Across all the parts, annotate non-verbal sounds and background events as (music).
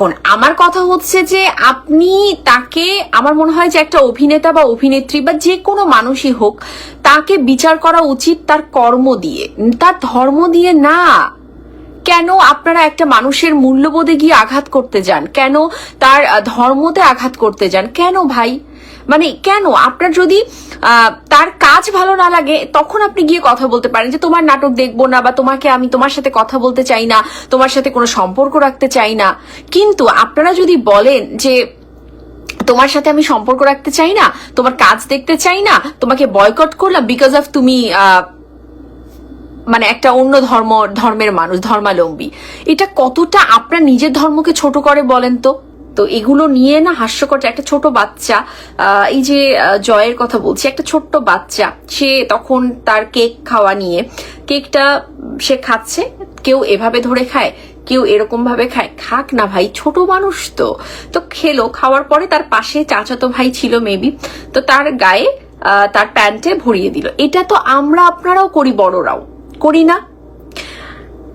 এখন আমার কথা হচ্ছে যে আপনি তাকে, আমার মনে হয় যে একটা অভিনেতা বা অভিনেত্রী বা যে কোনো মানুষই হোক, তাকে বিচার করা উচিত তার কর্ম দিয়ে। তার ধর্ম দিয়ে না। কেন আপনারা একটা মানুষের মূল্যবোধে গিয়ে আঘাত করতে যান? কেন তার ধর্মতে আঘাত করতে যান? কেন ভাই? মানে কেন? আপনার যদি তার কাজ ভালো না লাগে, তখন আপনি গিয়ে কথা বলতে পারেন যে তোমার নাটক দেখব না বা তোমাকে আমি তোমার সাথে কথা বলতে চাই না, তোমার সাথে কোনো সম্পর্ক রাখতে চাই না। কিন্তু আপনারা যদি বলেন যে তোমার সাথে আমি সম্পর্ক রাখতে চাই না, তোমার কাজ দেখতে চাই না, তোমাকে বয়কট করলাম বিকজ অফ তুমি মানে একটা অন্য ধর্ম, ধর্মের মানুষ ধর্মালম্বী এটা কতটা আপনার নিজের ধর্মকে ছোট করে বলেন তো? তো এগুলো নিয়ে না হাস্যকর একটা ছোট বাচ্চা এই যে জয়ের কথা বলছি, একটা ছোট্ট বাচ্চা, সে তখন তার কেক খাওয়া নিয়ে, কেকটা সে খাচ্ছে, কেউ এভাবে ধরে খায়, কেউ এরকম ভাবে খায়, খাক না ভাই, ছোট মানুষ তো। তো খেলো, খাওয়ার পরে তার পাশে চাচাতো ভাই ছিল মেবি তো তার গায়ে তার প্যান্টে ভরিয়ে দিল। এটা তো আমরা আপনারাও করি, বড়রাও। করি না?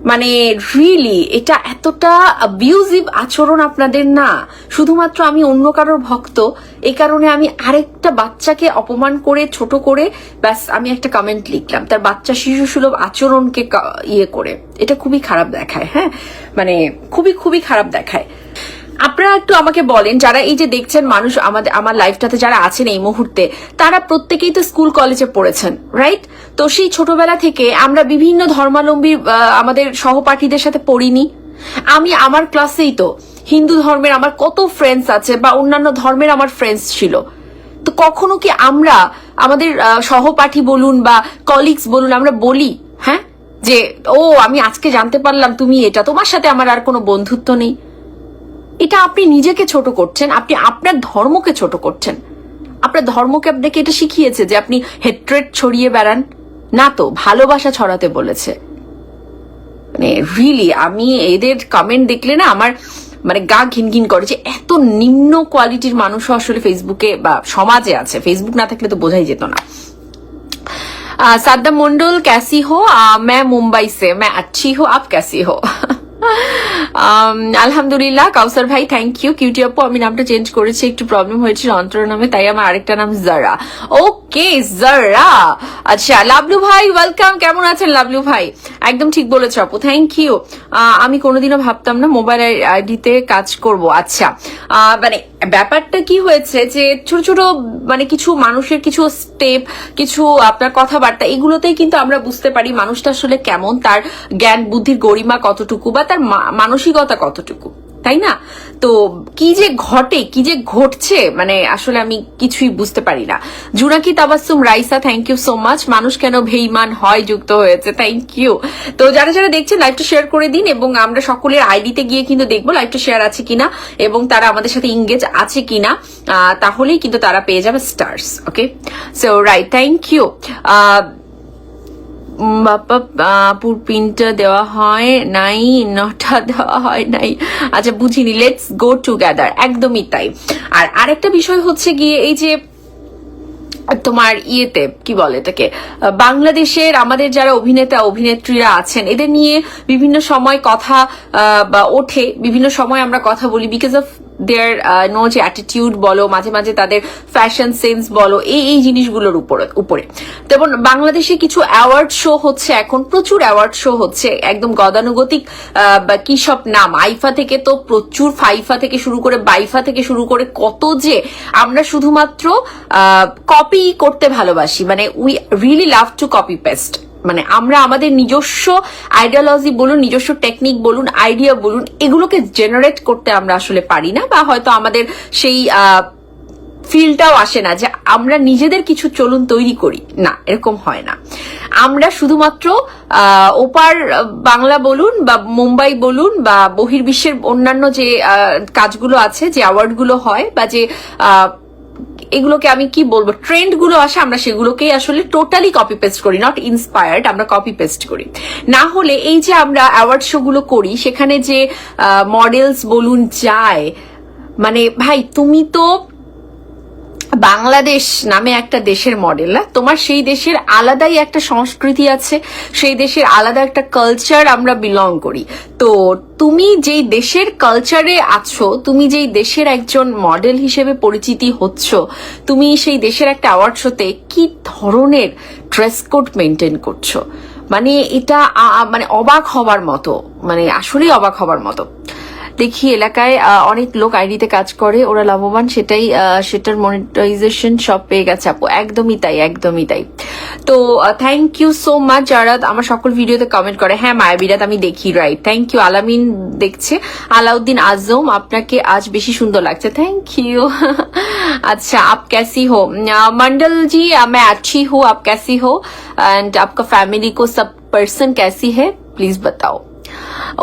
মানে রিয়েলি এটা এতটা অ্যাবিউজিভ আচরণ আপনাদের না। শুধুমাত্র আমি অন্য কারোর ভক্ত এই কারণে আমি আরেকটা বাচ্চাকে অপমান করে, ছোট করে, ব্যাস, আমি একটা কমেন্ট লিখলাম। তার বাচ্চা শিশু সুলভ আচরণকে ইয়ে করে। এটা খুবই খারাপ দেখায় হ্যাঁ? মানে খুবই খুবই খারাপ দেখায়। আপনারা একটু আমাকে বলেন, যারা এই যে দেখছেন মানুষ আমাদের, আমার লাইফটাতে যারা আছেন এই মুহূর্তে, তারা প্রত্যেকেই তো স্কুল কলেজে পড়েছেন রাইট তো সেই ছোটবেলা থেকে আমরা বিভিন্ন ধর্মালম্বী আমাদের সহপাঠীদের সাথে পড়িনি। আমি আমার ক্লাসেই তো হিন্দু ধর্মের আমার কত ফ্রেন্ডস আছে বা অন্যান্য ধর্মের আমার ফ্রেন্ডস ছিল। তো কখনো কি আমরা আমাদের সহপাঠী বলুন বা কলিগস বলুন, আমরা বলি হ্যাঁ? যে, ও, আমি আজকে জানতে পারলাম তুমি এটা, তোমার সাথে আমার আর কোনো বন্ধুত্ব নেই। এটা আপনি নিজেকে ছোট করছেন আপনি আপনার ধর্মকে ছোট করছেন আপনার ধর্মকে আপনাকে এটা শিখিয়েছে যে আপনি হেট্রেট ছড়িয়ে বেড়ান না তো ভালোবাসা ছড়াতে বলেছে মানে রিয়েলি আমি এদের কমেন্ট দেখলে না আমার মানে গা ঘিনঘিন করে যে এত নিম্ন কোয়ালিটির মানুষও আসলে ফেসবুকে বা সমাজে আছে ফেসবুক না থাকলে তো বোঝাই যেত না आ, साद्दाम मंडल कैसी हो आ, मैं मुंबई से मैं अच्छी हूँ आप कैसी हो আম, আলহামদুলিল্লাহ কাউসার ভাই থ্যাংক ইউ কিউটি আপু আমি নামটা চেঞ্জ করেছি, একটু প্রবলেম হয়েছিল অন্তর নামে, তাই আমার আরেকটা নাম জারা ওকে জারা আচ্ছা লাবলু ভাই ওয়েলকাম কেমন আছেন লাবলু ভাই একদম ঠিক বলেছ আপু থ্যাংক ইউ আমি কোনোদিনও ভাবতাম না মোবাইল আইডিতে কাজ করব আচ্ছা। মানে ব্যাপারটা কি হয়েছে যে ছোট ছোট মানে কিছু মানুষের কিছু স্টেপ কিছু আপনার কথাবার্তা, এগুলোতেই কিন্তু আমরা বুঝতে পারি মানুষটা আসলে কেমন, তার জ্ঞান, বুদ্ধির গরিমা কতটুকু বা তার মানসিকতা কতটুকু। তাই না? তো কি যে ঘটে, কি যে ঘটছে মানে আসলে আমি কিছুই বুঝতে পারি না। Junaki Tabassum Raisa thank you so much মানুষ কেন বেইমান হয় যুক্ত হয়েছে? থ্যাংক ইউ তো যারা যারা দেখছেন লাইভটা শেয়ার করে দিন এবং আমরা সকলের আইডিতে গিয়ে কিন্তু দেখব লাইভটা শেয়ার আছে কিনা এবং তারা আমাদের সাথে ইংগেজ আছে কিনা। তাহলেই কিন্তু তারা পেয়ে যাবে stars okay so right thank you আপুর পিনটা দেওয়া হয় নাই নটা (laughs) দেওয়া হয় নাই। আচ্ছা বুঝিনি লেটস গো টুগেদার একদমই তাই। আর আরেকটা বিষয় হচ্ছে গিয়ে এই যে তোমার ইয়েতে, কি বলে এটাকে বাংলাদেশের আমাদের যারা অভিনেতা, অভিনেত্রীরা আছেন, এদের নিয়ে বিভিন্ন সময় কথা বা ওঠে, বিভিন্ন সময় আমরা কথা বলি বিকজ অফ দেয়ার নো যে অ্যাটিটিউড বলো, মাঝে মাঝে তাদের ফ্যাশন সেন্স বলো, এই এই জিনিসগুলোর উপরে উপরে। যেমন বাংলাদেশে কিছু অ্যাওয়ার্ড শো হচ্ছে এখন, প্রচুর অ্যাওয়ার্ড শো হচ্ছে, একদম গদানুগতিক বা কি সব নাম, আইফা থেকে তো প্রচুর ফাইফা থেকে শুরু করে বাইফা থেকে শুরু করে কত যে আমরা শুধুমাত্র কপি করতে ভালোবাসি মানে we really love to copy paste মানে আমরা আমাদের নিজস্ব আইডিয়োলজি বলুন, নিজস্ব টেকনিক বলুন আইডিয়া বলুন, এগুলোকে জেনারেট করতে আমরা আসলে পারি না বা হয়তো আমাদের সেই ফিলটাও আসে না যে আমরা নিজেদের কিছু চলুন তৈরি করি। না, এরকম হয় না। আমরা শুধুমাত্র ওপার বাংলা বলুন বা মুম্বাই বলুন বা বহির্বিশ্বের অন্যান্য যে কাজগুলো আছে, যে অ্যাওয়ার্ডগুলো হয় বা যে এগুলোকে আমি কি বলব? ট্রেন্ডগুলো আসে, আমরা সেগুলোকেই আসলে টোটালি কপি পেস্ট করি নট ইন্সপায়ার্ড আমরা কপি পেস্ট করি। না হলে এই যে আমরা অ্যাওয়ার্ড শো গুলো করি, সেখানে যে মডেলস বলুন যায় মানে ভাই তুমি তো বাংলাদেশ নামে একটা দেশের মডেল না? তোমার সেই দেশের আলাদাই একটা সংস্কৃতি আছে, সেই দেশের আলাদা একটা কালচার আমরা বিলং করি। তো তুমি যেই দেশের কালচারে আছো, তুমি যেই দেশের একজন মডেল হিসেবে পরিচিতি হচ্ছ, তুমি সেই দেশের একটা অ্যাওয়ার্ড শোতে কি ধরনের ড্রেস কোড মেনটেন করছ? মানে এটা মানে অবাক হবার মতো মানে আসলেই অবাক হবার মতো। দেখি এলাকায় আহ, অনেক লোক আইডিতে কাজ করে ওরা লাভবান সেটাই আহ, সেটার মনিটাইজেশন সব পেয়ে গেছে আপু একদমই তাই একদমই তাই তো থ্যাংক ইউ সো মাচ যারা আমার সকল ভিডিওতে কমেন্ট করে হ্যাঁ মায়াবিরাত আমি দেখি রাইট থ্যাংক ইউ আলামিন দেখছে আলাউদ্দিন আজম আপনাকে আজ বেশি সুন্দর লাগছে থ্যাংক ইউ (laughs) अच्छा आप कैसी हो अ, मंडल जी अ, मैं अच्छी हूँ आप कैसी हो एंड आपका फैमिली को सब पर्सन कैसी है प्लीज बताओ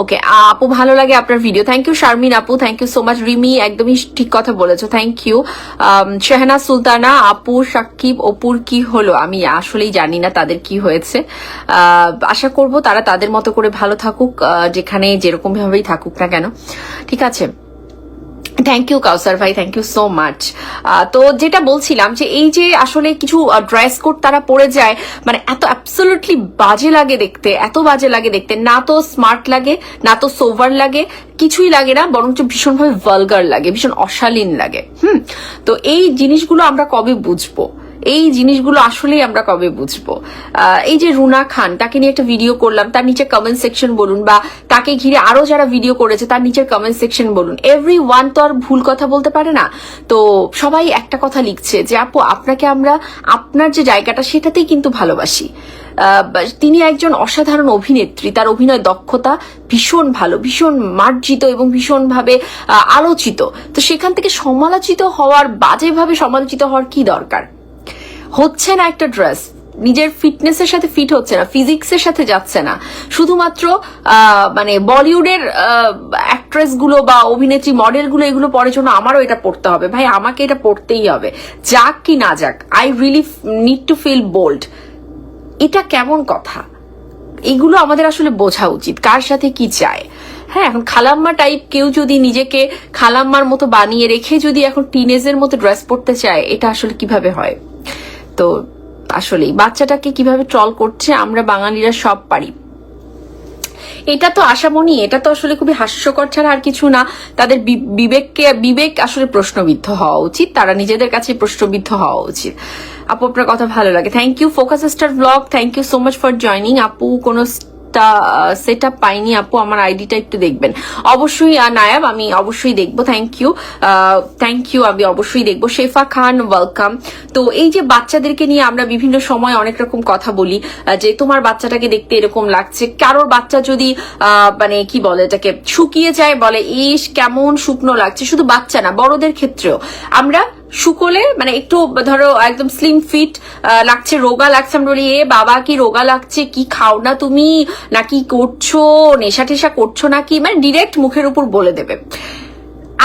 ওকে আপু ভালো লাগে আপনার ভিডিও থ্যাংক ইউ শারমিন আপু। Thank you so much Rimi একদমই ঠিক কথা বলেছ। থ্যাংক ইউ শেহনা সুলতানা আপু, সাকিব, অপুর কি হলো? আমি আসলেই জানি না তাদের কি হয়েছে। আশা করব তারা তাদের মতো করে ভালো থাকুক যেখানে যেরকম ভাবেই থাকুক না কেন। ঠিক আছে। থ্যাংক ইউ কাউসার ভাই থ্যাংক ইউ সো মাচ তো যেটা বলছিলাম যে এই যে আসলে কিছু ড্রেস কোড তারা পরে যায় মানে এত অ্যাবসোলুটলি বাজে লাগে দেখতে, এত বাজে লাগে দেখতে। না তো স্মার্ট লাগে, না তো সোভার লাগে, কিছুই লাগে না, বরঞ্চ ভীষণভাবে ভালগার লাগে, ভীষণ অশালীন লাগে। হুম, তো এই জিনিসগুলো আমরা কবে বুঝব? এই জিনিসগুলো আসলেই আমরা কবে বুঝব? এই যে রুনা খান, তাকে নিয়ে একটা ভিডিও করলাম, তার নিচে কমেন্ট সেকশন বলুন বা তাকে ঘিরে আরও যারা ভিডিও করেছে, তার নিচের কমেন্ট সেকশন বলুন। এভরি ওয়ান তো আর ভুল কথা বলতে পারে না। তো সবাই একটা কথা লিখছে যে, আপু, আপনাকে আমরা আপনার যে জায়গাটা, সেটাতেই কিন্তু ভালোবাসি। তিনি একজন অসাধারণ অভিনেত্রী, তার অভিনয় দক্ষতা ভীষণ ভালো, ভীষণ মার্জিত এবং ভীষণভাবে আলোচিত। তো সেখান থেকে সমালোচিত হওয়ার, বাজেভাবে সমালোচিত হওয়ার কি দরকার? হচ্ছে না একটা ড্রেস নিজের ফিটনেসের সাথে ফিট হচ্ছে না ফিজিক্সের সাথে যাচ্ছে না। শুধুমাত্র মানে বলিউডের অ্যাক্ট্রেসগুলো বা অভিনেত্রী মডেলগুলো এগুলো পরের জন্য আমারও এটা পড়তে হবে। ভাই, আমাকে এটা পড়তেই হবে। যাক কি না যাক I really need to feel bold এটা কেমন কথা? এগুলো আমাদের আসলে বোঝা উচিত, কার সাথে কি চায় হ্যাঁ এখন খালাম্মা টাইপ কেউ যদি নিজেকে খালাম্মার মতো বানিয়ে রেখে যদি এখন টিনেজের মতো ড্রেস পরতে চায়, এটা আসলে কীভাবে হয়? তো আসলেই, বাচ্চাটাকে কীভাবে ট্রল করছে আমরা বাঙালিরা সব পারি। এটা তো আশামণি, এটা তো আসলে খুবই হাস্যকর ছাড়া আর কিছু না। তাদের বিবেককে, বিবেক আসলে প্রশ্নবিদ্ধ হওয়া উচিত, তারা নিজেদের কাছে প্রশ্নবিদ্ধ হওয়া উচিত। আপু, আপনার কথা ভালো লাগে। Thank you focus star blog thank you so much for joining আপু, কোনো সেট আপ পাইনি, আপু, আমার আইডিটা একটু দেখবেন। অবশ্যই নায়াব, আমি অবশ্যই দেখব থ্যাংক ইউ থ্যাংক ইউ আমি অবশ্যই দেখব। শেফা খান ওয়েলকাম তো এই যে বাচ্চাদেরকে নিয়ে আমরা বিভিন্ন সময় অনেক রকম কথা বলি যে তোমার বাচ্চাটাকে দেখতে এরকম লাগছে। কারোর বাচ্চা যদি মানে কি বলে এটাকে, শুকিয়ে যায়, বলে ইস কেমন শুকনো লাগছে। শুধু বাচ্চা না, বড়দের ক্ষেত্রেও। আমরা শুকলে মানে একটু, ধরো, একদম স্লিম ফিট লাগছে, রোগা লাগছে আমি বলি, এ বাবা, কি রোগা লাগছে? কি খাও না তুমি? নাকি করছ? নেশা টেশা করছ নাকি? মানে ডিরেক্ট মুখের উপর বলে দেবে।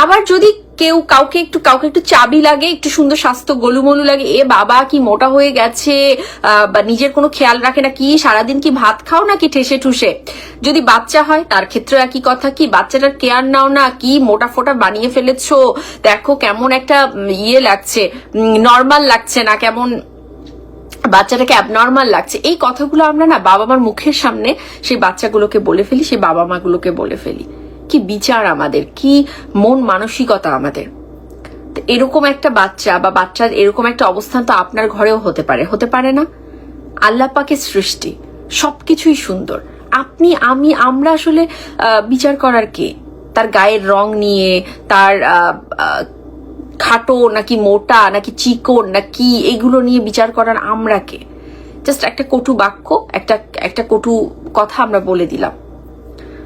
আবার যদি কেউ কাউকে একটু কাউকে একটু চাবি লাগে, একটু সুন্দর স্বাস্থ্য গোলুমলু লাগে, এ বাবা, কি মোটা হয়ে গেছে বা নিজের কোনো খেয়াল রাখে না, কি সারাদিন কি ভাত খাও নাকি ঠেসে ঠুসে? যদি বাচ্চা হয়, তার ক্ষেত্রে একই কথা, কি বাচ্চাটার কেয়ার নাও না, কি মোটা ফোটা বানিয়ে ফেলেছো? দেখো কেমন একটা ইয়ে লাগছে নর্মাল লাগছে না, কেমন বাচ্চাটাকে অ্যাবনর্মাল লাগছে। এই কথাগুলো আমরা না বাবা মার মুখের সামনে সেই বাচ্চাগুলোকে বলে ফেলি, সেই বাবা মাগুলোকে বলে ফেলি। কি বিচার আমাদের? কি মন মানসিকতা আমাদের? এরকম একটা বাচ্চা বা বাচ্চার এরকম একটা অবস্থান তো আপনার ঘরেও হতে পারে। হতে পারে না? আল্লাহ পাকের সৃষ্টি। সবকিছুই সুন্দর। আপনি, আমি, আমরা আসলে বিচার করার কে? তার গায়ের রং নিয়ে, তার খাটো নাকি মোটা, নাকি চিকন নাকি এগুলো নিয়ে বিচার করার আমরা কে? জাস্ট একটা কটু বাক্য, একটা একটা কটু কথা আমরা বলে দিলাম।